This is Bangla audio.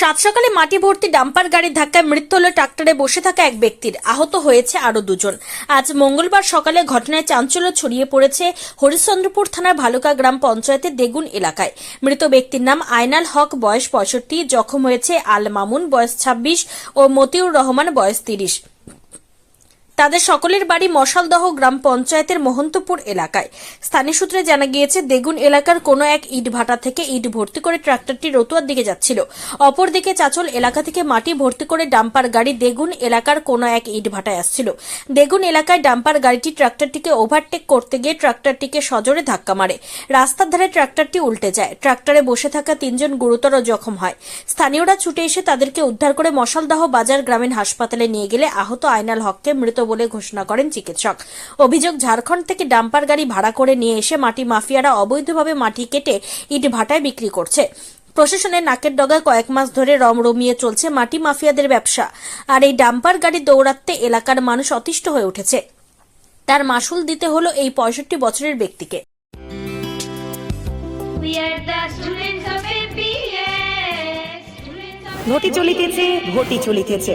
সাত সকালে মাটি ভর্তি ডাম্পার গাড়ির ধাক্কায় মৃত্যু হল ট্রাক্টরে বসে থাকা এক ব্যক্তির। আহত হয়েছে আরও দুজন। আজ মঙ্গলবার সকালে ঘটনায় চাঞ্চল্য ছড়িয়ে পড়েছে হরিশ্চন্দ্রপুর থানার ভালুকা গ্রাম পঞ্চায়েতের দেগুন এলাকায়। মৃত ব্যক্তির নাম আয়নাল হক, বয়স পঁয়ষট্টি, জখম হয়েছে আল মামুন, বয়স ছাব্বিশ, ও মতিউর রহমান, বয়স তিরিশ। তাদের সকলের বাড়ি মশালদহ গ্রাম পঞ্চায়েতের মহন্তপুর এলাকায়। স্থানীয় সূত্রে জানা গিয়েছে, দেগুন এলাকার কোনো এক ইট ভাটা থেকে ইট ভর্তি করে ট্রাক্টরটি রতুয়ার দিকে যাচ্ছিল। অপরদিকে চাচল এলাকা থেকে মাটি ভর্তি করে ডাম্পার গাড়ি দেগুন এলাকার কোনো এক ইট ভাটায় আসছিল। দেগুন এলাকায় ডাম্পার গাড়িটি ট্রাক্টরটিকে ওভারটেক করতে গিয়ে ট্রাক্টরটিকে সজোরে ধাক্কা মারে। রাস্তার ধারে ট্রাক্টরটি উল্টে যায়। ট্রাক্টরে বসে থাকা তিনজন গুরুতর জখম হয়। স্থানীয়রা ছুটে এসে তাদেরকে উদ্ধার করে মশালদহ বাজার গ্রামীণ হাসপাতালে নিয়ে গেলে আহত আয়নাল হককে মৃত বলে ঘোষণা করেন চিকিৎসক। অভিযোগ ঝাড়খণ্ড থেকে ডাম্পার গাড়ি ভাড়া করে নিয়ে এসে মাটি মাফিয়ারা অবৈধভাবে মাটি কেটে ইট ভাটায় বিক্রি করছে। প্রশাসনের নাকের ডগায় কয়েক মাস ধরে রমরমিয়ে চলছে মাটি মাফিয়াদের ব্যবসা। আর এই ডাম্পার গাড়ি দৌড়াতে এলাকার মানুষ অতিষ্ঠ হয়ে উঠেছে। তার মাসুল দিতে হলো এই পঁয়ষট্টি বছরের ব্যক্তিকে। ঘটি চলিতেছে ঘটি চলিতেছে.